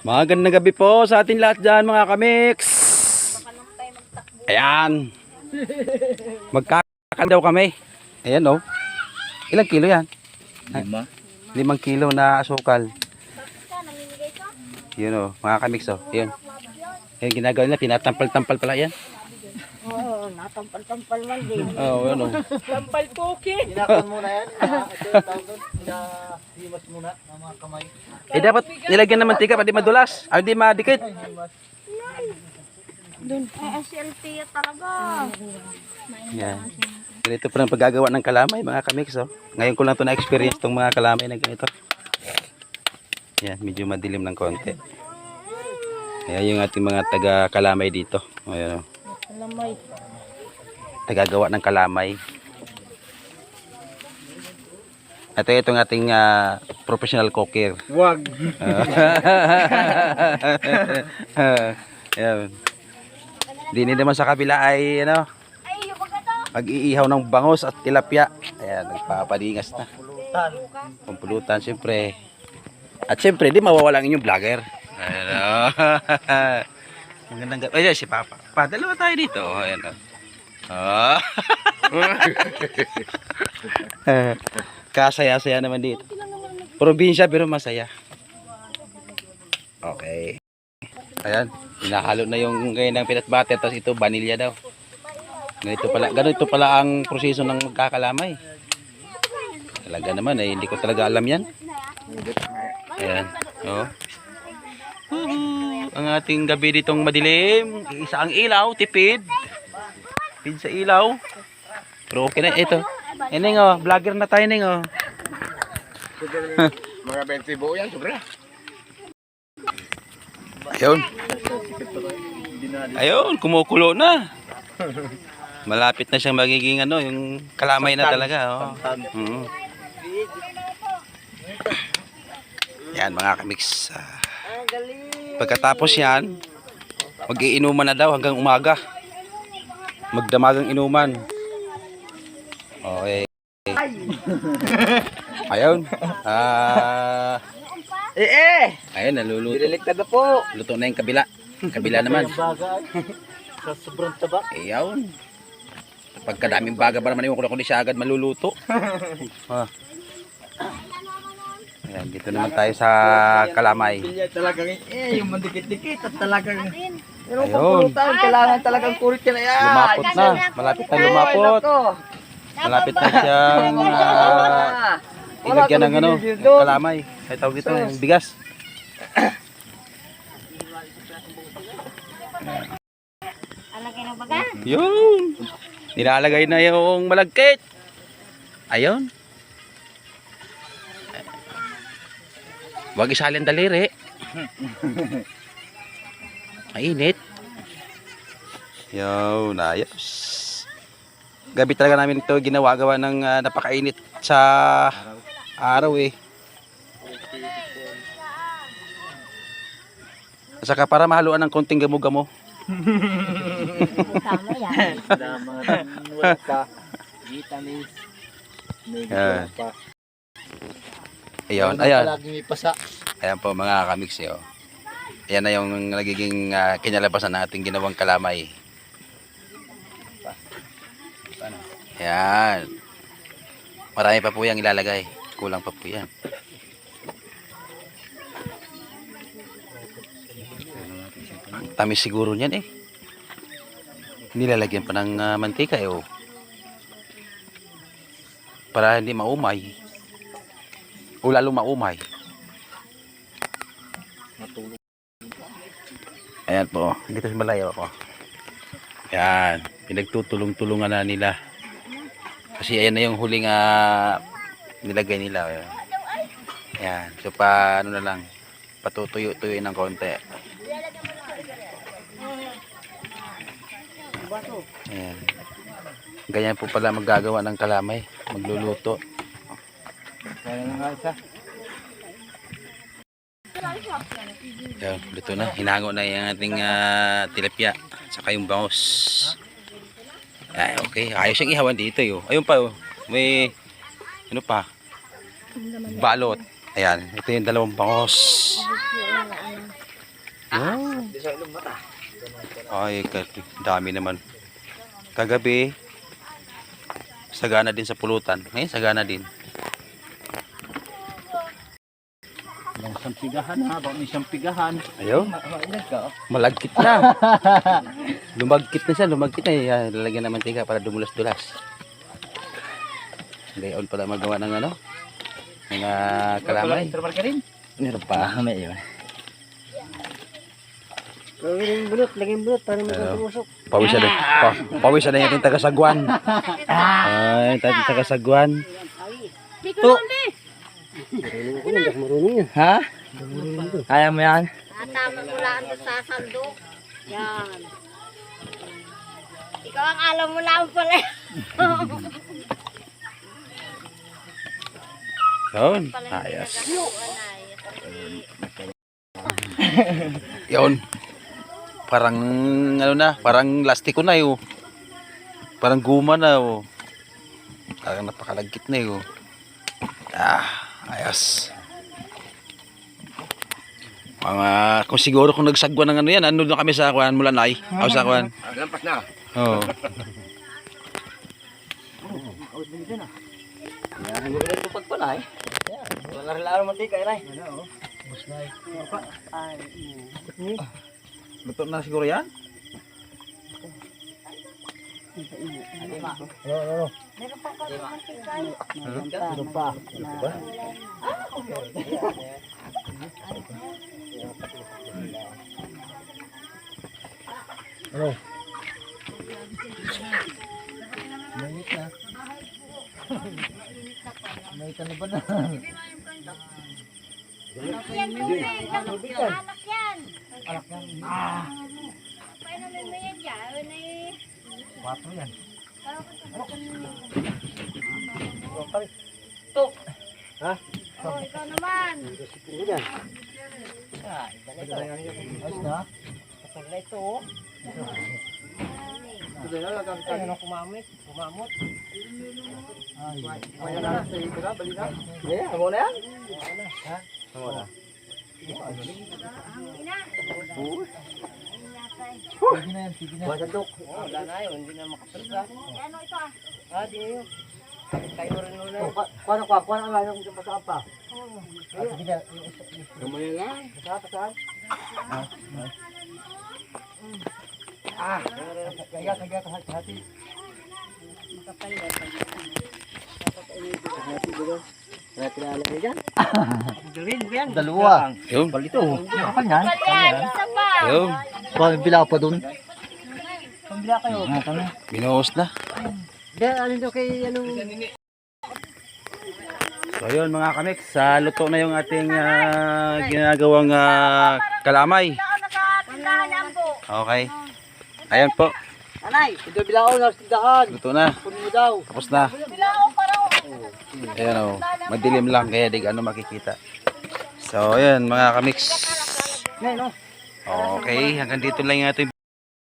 Magandang gabi po sa ating lahat dyan mga kamix. Ayan. Magkakakan daw kami. Ayan oh. Ilang kilo yan? Lima. Limang kilo na asukal. Yun oh, mga kamix oh. Yun. Yan ginagawa nila, tinatampal-tampal pala yan. Natampal-tampal man din. Oo, oh, oh. Tampal poke. Inakan muna yan. Ah, Ito yung tawag doon. Inahimas muna ng mga kamay. Eh dapat nilagyan ng mantika para di madulas. Ay di madikit. Dun. Ay, SLT talaga. Yan. Ganito pa ang paggagawa ng kalamay mga kamix oh. Ngayon ko lang to na-experience tong mga kalamay na ganito. Yan, medyo madilim ng konti. Ayan yung ating mga taga kalamay dito. Ayan oh. Alamay. Tagagawa ng kalamay. Ito itong ating ah, professional cooker. Wag. Ayan. Dini naman sa kabila ay ano, pag-iihaw ng bangos at tilapia. Ayan, nagpapadingas na. Pulutan. Pampulutan, siyempre. At siyempre, di mawawala ang inyong vlogger. Ayan, oh. Magandang gabi. Ayan, si Papa. Pa, dalawa tayo dito. Ayan, oh. Oh. Kasaya-saya naman dito. Probinsya, pero masaya. Okay. Ayan, hinahalo na yung ngayon ng peanut butter, tapos ito, vanilla daw. Ganito pala, ganito pala ang proseso ng magkakalamay. Talaga naman eh, hindi ko talaga alam yan. Ayan. Oh. Ang ating gabi ditong madilim. Isa ang ilaw, tipid. Tipid sa ilaw. Pero okay na ito. Eneng oh, vlogger na tayo ning oh. Mga 20 buo yan, sobra. Ayun. Ayun, kumukulo na. Malapit na siyang magiging ano, yung kalamay na talaga. Oh. Mm. Yan mga kamix. Pagkatapos yan, mag-iinuman na daw hanggang umaga. Magdamagang inuman. Okay. Ayun. Ah, Eh eh! ayun, naluluto. Dililigtad na po. Luto na yung kabila. Kabila naman. Sa sobrang taba. Ayun. Pagkadaming baga ba naman yung kundi siya agad maluluto. ah. Ayan, dito naman tayo sa kalamay. Talagang eh, yung mandikit-dikit at talagang pero Ayun. pagpulutan, kailangan talagang kurit ka na yan. Lumapot na. Malapit na lumapot. Malapit na siyang ah, ilagyan ng ano, kalamay. Ay tawag dito, yung bigas. Alagay ng baga. Yun. Nilalagay na yung malagkit. Ayun. Huwag isalin daliri. Mainit. Yun, ayos. Gabi talaga namin ito ginawa-gawa ng ah, napakainit sa araw eh. Saka para mahaluan ng konting gamo-gamo. Tama yan. Dama wala ka. Wala ayan. Laging ipasa. Ayan po mga kamix yo. Ayan na yung nagiging ah, kinalabasan ng ating ginawang kalamay. Ayan. Marami pa po yung ilalagay. Kulang pa po yan. Tamis siguro niyan eh. Nilalagyan pa ng ah, mantika eh oh. Para hindi maumay. O lalo maumay. Ayan po, dito sa malayo ako. Ayan, pinagtutulong-tulungan na nila. Kasi ayan na yung huling ah, nilagay nila. Ayan. Ayan, so pa ano na lang, patutuyo-tuyo ng konti. Ayan. Ganyan po pala maggagawa ng kalamay, magluluto. Kaya na nga isa. Ayan, luto na. Hinango na yung ating ah, tilapia. Saka yung bangos. Ay, okay. Ayos siyang ihawan dito yo. Ayun pa oh. May ano pa? Balot. Ayan, ito yung dalawang bangos. Oh. Ay, dami naman. Kagabi, sagana din sa pulutan. Ngayon, sagana din. Yung isang pigahan ha, baka may isang pigahan. Ayaw, Mainag ka. oh. malagkit na. lumagkit na siya, lumagkit na. Yan, lalagyan ng mantika para dumulas-dulas. Gayon pala magawa ng ano, mga kalamay. Trabar ka rin. Meron pa. may yun. Lagyan bulot, lagyan bulot para Ano? magkatusok. Pawis na, pa, pawis na yung taga-sagwan. Ay, taga- taga-sagwan. Di ko lang di. Ha? Kaya mo yan? Tama mo lang doon sa sandok. Yan. Ikaw ang alam mo lang pala. Yun, ayos. Yun. Parang, ano na, parang lastiko na yun. Parang guma na yun. Parang napakalagkit na yun. Ah, ayos. Mga, kung siguro kung nagsagwan ng ano yan, ano na kami sa kuhan mula na ay. Ako sa kuhan. Lampas na. Oo. Yan, hindi ko tupag pala eh. Eh. Na siguro yan? Meron pa ka mantikay. Ano pa? Ano? Mainit na. Na ba na? Yan mo eh. Anak yan. Anak yan. Ah! Paano mo yan dyan? Ano eh. Quatro yan. Oh, ikaw naman. Ayos na. Kapag na ito oh. Ito na lang ang kanya ng kumamit. Kumamot. Ay. Kaya na sa ito na. Bali na. Yeah, amo na yan. Ha? Amo na. Ina. Sige na yan, sige na. Wala Wala na yun, hindi na makapalsa. Eh, Ano ito ah? Ah, di yun. Kayo rin muna. Kuha kuha, kuha na lang yung pasaan pa. Sige na. Gamay lang. Pasaan, pasaan. Ah, kaya kaya kahati. Dalawa. Yun. Balito. Kapal yan. Kalyan, isa pa. Yun. Baka bila pa doon. Pambila kayo. Ah. Binuhos na. ano daw kay ano? So yun mga kamix, sa luto na yung ating ah, ginagawang ah, kalamay. Ako. Okay. Ayan po, Anay, ito bilao na tindahan. luto na. Tapos na. Ayan o, madilim lang kaya di ano makikita. So ayan mga kamix. No. Okay, hanggang dito lang yung ating